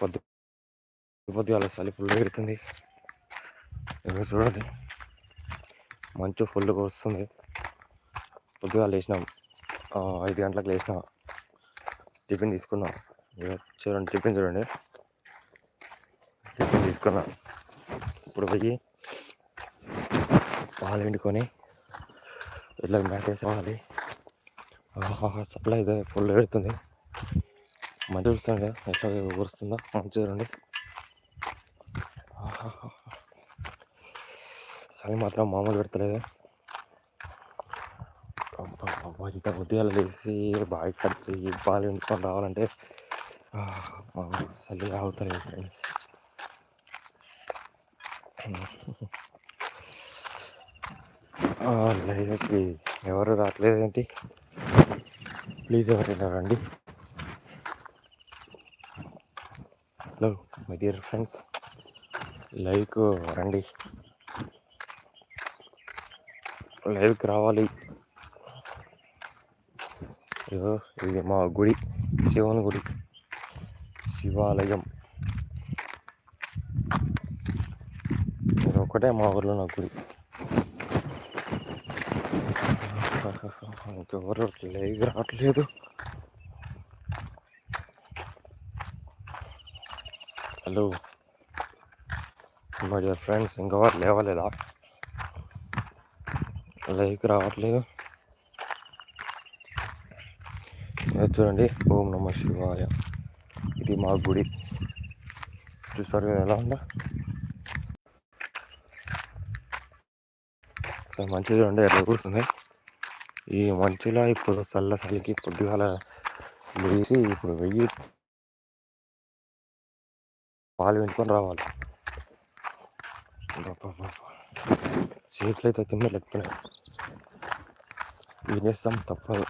పొద్దు పొద్దుగాల చలి ఫుల్ పెడుతుంది. ఇక చూడండి మంచు ఫుల్గా వస్తుంది. పొద్దుగాల లేచినాం ఐదు గంటలకు లేచినాం. టిఫిన్ తీసుకున్నాం. చూడండి టిఫిన్ చూడండి. టిఫిన్ తీసుకున్నాం. ఇప్పుడు పోయి పాలు ఎండుకొని ఇట్లా మ్యాట్ వేసుకోవాలి సప్లై ఫుల్ పెడుతుంది. మంచి చూస్తాను కదా ఎట్లా ఊరుస్తుందో మంచి చూడండి చలి మాత్రం మామూలు పెడతలేదు. ఇంత ఉదయాలు లేచి బాగా కడిగి పాలు ఎండుకొని రావాలంటే చలి అవుతలేదు ఫ్రెండ్స్ లైవ్కి ఎవరు రావట్లేదు ఏంటి? ప్లీజ్ ఎవరైనా రండి. Hello my dear friends. Live రండి. లైవ్కి రావాలి. ఇది మా గుడి శివుని గుడి. శివాలయం. ఇది ఒకటే మా ఊర్లో నా గుడి. ఇంకెవరు లైవ్ రావట్లేదు. హలో. మై డియర్ ఫ్రెండ్స్ ఇంకెవరు లేవలేదా? లైక్ రావట్లేదు. చూడండి ఓం నమ శివాయ. ఇది మా గుడి. చూసారు కదా ఎలా ఉందా? ఇక్కడ మంచి చూడండి ఎట్లా కూర్చుంది. ఈ మంచులో ఇప్పుడు చల్ల చలికి పొద్దుగాల లేచి ఇప్పుడు వెయ్యి పాలు వెంటుకొని రావాలి. అబ్బబ్బబ్బబ్బ. చేతులు అయితే తిమ్మ లేకపోయినాయి ha ha తప్పదు